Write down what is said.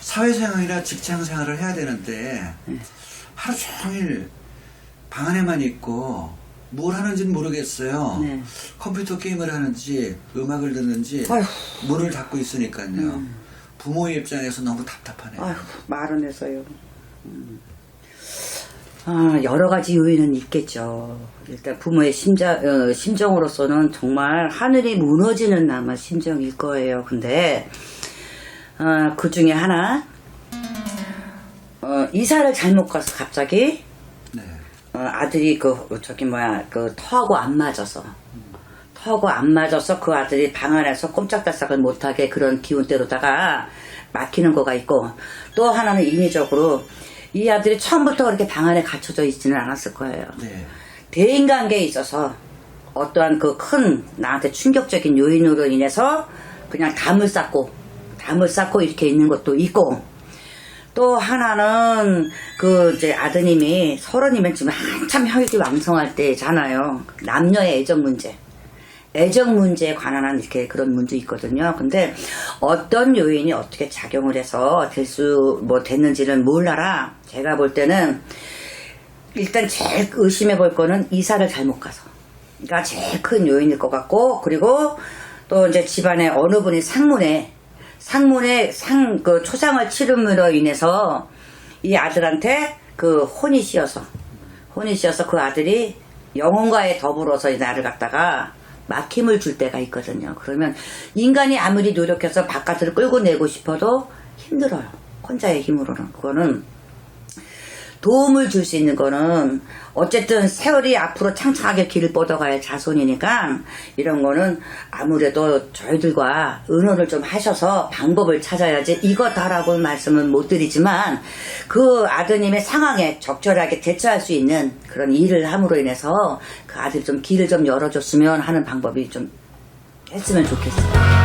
사회생활이나 직장생활을 해야 되는데 하루 종일 방 안에만 있고 뭘 하는지는 모르겠어요. 네. 컴퓨터 게임을 하는지 음악을 듣는지 아휴. 문을 닫고 있으니까요. 부모의 입장에서 너무 답답하네요. 아휴, 말은 해서요. 음. 아, 여러 가지 요인은 있겠죠. 일단 부모의 심자, 어, 심정으로서는 정말 하늘이 무너지는 아마 심정일 거예요. 근데, 어, 그 중에 하나, 어, 이사를 잘못 가서 갑자기, 네. 어, 아들이 그, 저기 뭐야, 그 터하고 안 맞아서. 터하고 안 맞아서 그 아들이 방 안에서 꼼짝달싹을 못하게 그런 기운대로다가 막히는 거가 있고 또 하나는 인위적으로 이 아들이 처음부터 그렇게 방 안에 갇혀져 있지는 않았을 거예요. 네. 대인관계에 있어서 어떠한 그 큰 나한테 충격적인 요인으로 인해서 그냥 담을 쌓고 담을 쌓고 이렇게 있는 것도 있고 또 하나는 그 이제 아드님이 서른이면 지금 한참 혈기 왕성할 때잖아요. 남녀의 애정 문제. 애정 문제에 관한 한 이렇게 그런 문제 있거든요. 근데 어떤 요인이 어떻게 작용을 해서 될 수 뭐 됐는지는 몰라라. 제가 볼 때는 일단 제일 의심해 볼 거는 이사를 잘못 가서. 가 제일 큰 요인일 것 같고, 그리고 또 이제 집안에 어느 분이 상문에, 상문에 상, 그 초상을 치름으로 인해서 이 아들한테 그 혼이 씌어서, 혼이 씌어서 그 아들이 영혼과에 더불어서 이 나를 갖다가 막힘을 줄 때가 있거든요. 그러면 인간이 아무리 노력해서 바깥을 끌고 내고 싶어도 힘들어요. 혼자의 힘으로는. 그거는 도움을 줄 수 있는 거는 어쨌든 세월이 앞으로 창창하게 길을 뻗어갈 자손이니까 이런 거는 아무래도 저희들과 의논을 좀 하셔서 방법을 찾아야지 이거다라고 말씀은 못 드리지만 그 아드님의 상황에 적절하게 대처할 수 있는 그런 일을 함으로 인해서 그 아들 좀 길을 좀 열어줬으면 하는 방법이 좀 했으면 좋겠어요.